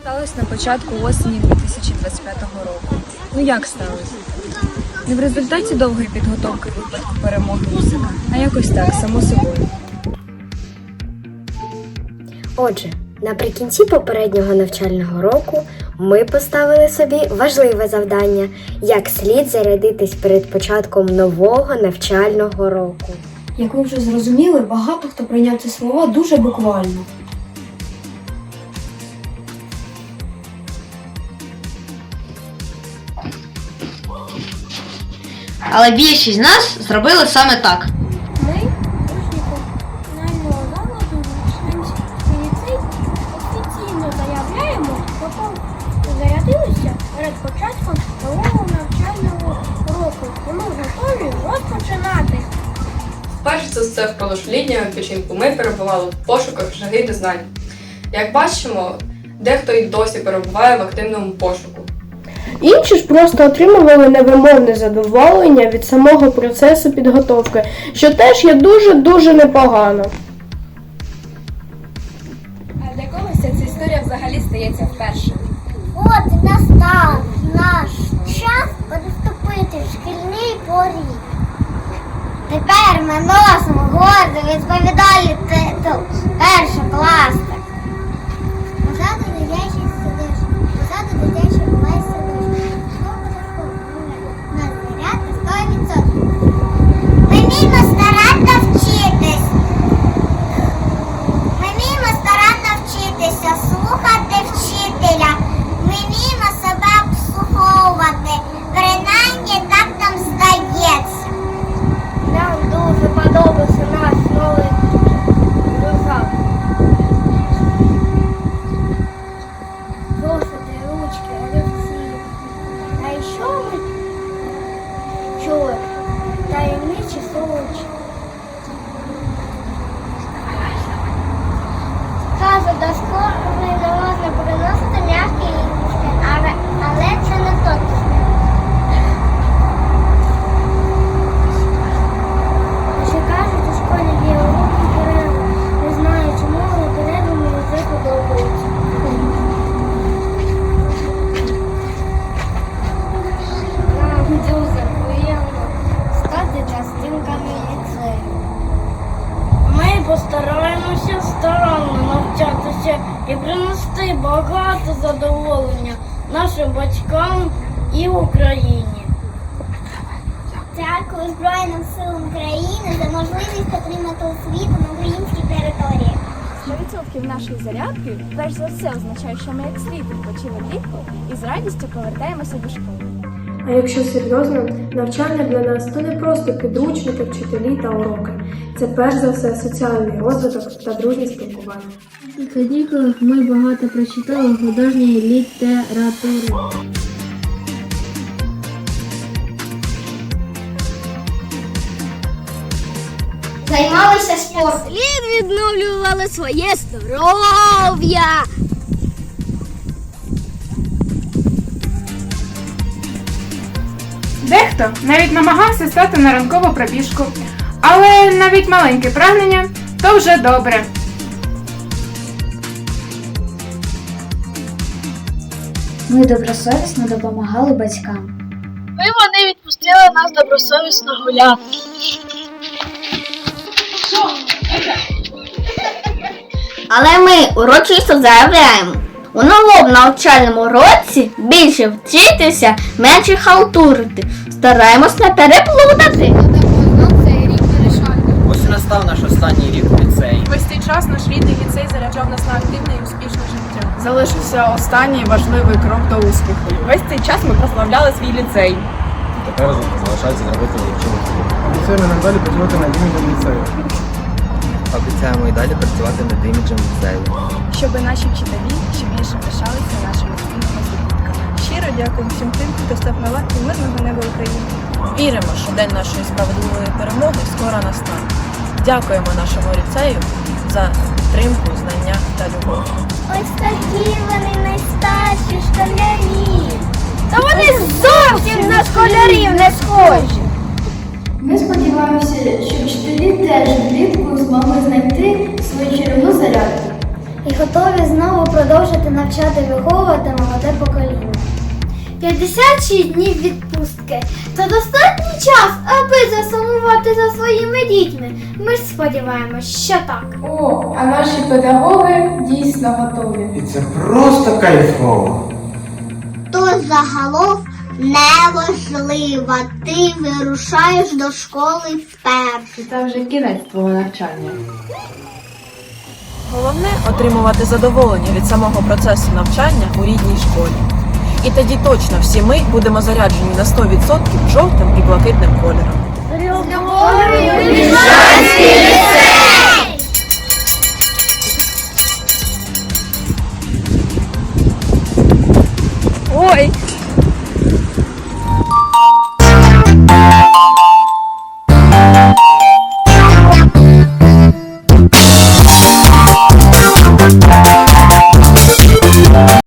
Сталося на початку осені 2025 року. Ну як сталося? Не в результаті довгої підготовки випадку перемоги Усика, а якось так, само собою. Отже, наприкінці попереднього навчального року ми поставили собі важливе завдання, як слід зарядитись перед початком нового навчального року. Як ви вже зрозуміли, багато хто прийняв ці слова дуже буквально. Але більшість з нас зробили саме так. Перш за все, впродовж літнього відпочинку ми перебували в пошуках жаги до знань. Як бачимо, дехто й досі перебуває в активному пошуку. Інші ж просто отримували невимовне задоволення від самого процесу підготовки, що теж є дуже-дуже непогано. А для когось ця історія взагалі стається вперше. От і настав наш час переступити в шкільний поріг. Тепер ми носимо гордо відповідальний титул ручки. А еще ми чули таємничі солодощі. Каже, до школи не можна приносити м'які але, але це не точно. Ще кажуть, у школі є уроки перерви. Не знаю чому, але перерви мені вже подобаються. Нам дуже приємно стати частинками ліцею. Ми постараємося старанно навчатися і принести багато задоволення нашим батькам і Україні. Дякую Збройним силам України за можливість отримати освіту на українській території. 100% нашої зарядки перш за все означає, що ми як слід відпочили влітку і з радістю повертаємося до школи. А якщо серйозно, навчання для нас то не просто підручники, вчителі та уроки. Це перш за все соціальний розвиток та дружні спілкування. У канікулах ми багато прочитали художньої літератури. Займалися спортом. Слід відновлювали своє здоров'я. Дехто навіть намагався стати на ранкову пробіжку, але навіть маленьке прагнення то вже добре. Ми добросовісно допомагали батькам. Ми вони відпустили нас добросовісно гуляти. Але ми урочисто заявляємо. У новому навчальному році більше вчитися, менше халтурити. Стараємось не переплутати. Ось настав наш останній рік у ліцеї. Весь цей час наш рідний ліцей заряджав нас на успішне Залишився останній важливий крок до успіху. Весь цей час ми прославляли свій ліцей. Тепер залишається зробити нічого. Обіцяємо надалі працювати над іміджем ліцею. Обіцяємо і далі працювати над іміджем ліцею. Щоб наші вчителі ще більше пишалися нашими цінними здобутками. Щиро дякую всім тим, хто став на лапі мирного неба України. Віримо, що день нашої справедливої перемоги скоро настане. Дякуємо нашому ліцею за підтримку, знання та любов. Ось такі вони найстарші школярі. Та вони зовсім на школярів не схожі. Ми сподіваємося, що вчителі теж влітку змогли знайти свою чарівну зарядку. І готові знову продовжити навчати виховувати молоде покоління. 56 днів відпустки. Це достатній час, аби засумувати за своїми дітьми. Ми ж сподіваємось, що так. О, а наші педагоги дійсно готові. І це просто кайфово. То загалом неважливо. Ти вирушаєш до школи вперше. Це вже кінець твого навчання. Головне отримувати задоволення від самого процесу навчання у рідній школі. І тоді точно всі ми будемо заряджені на 100% жовтим і блакитним кольором.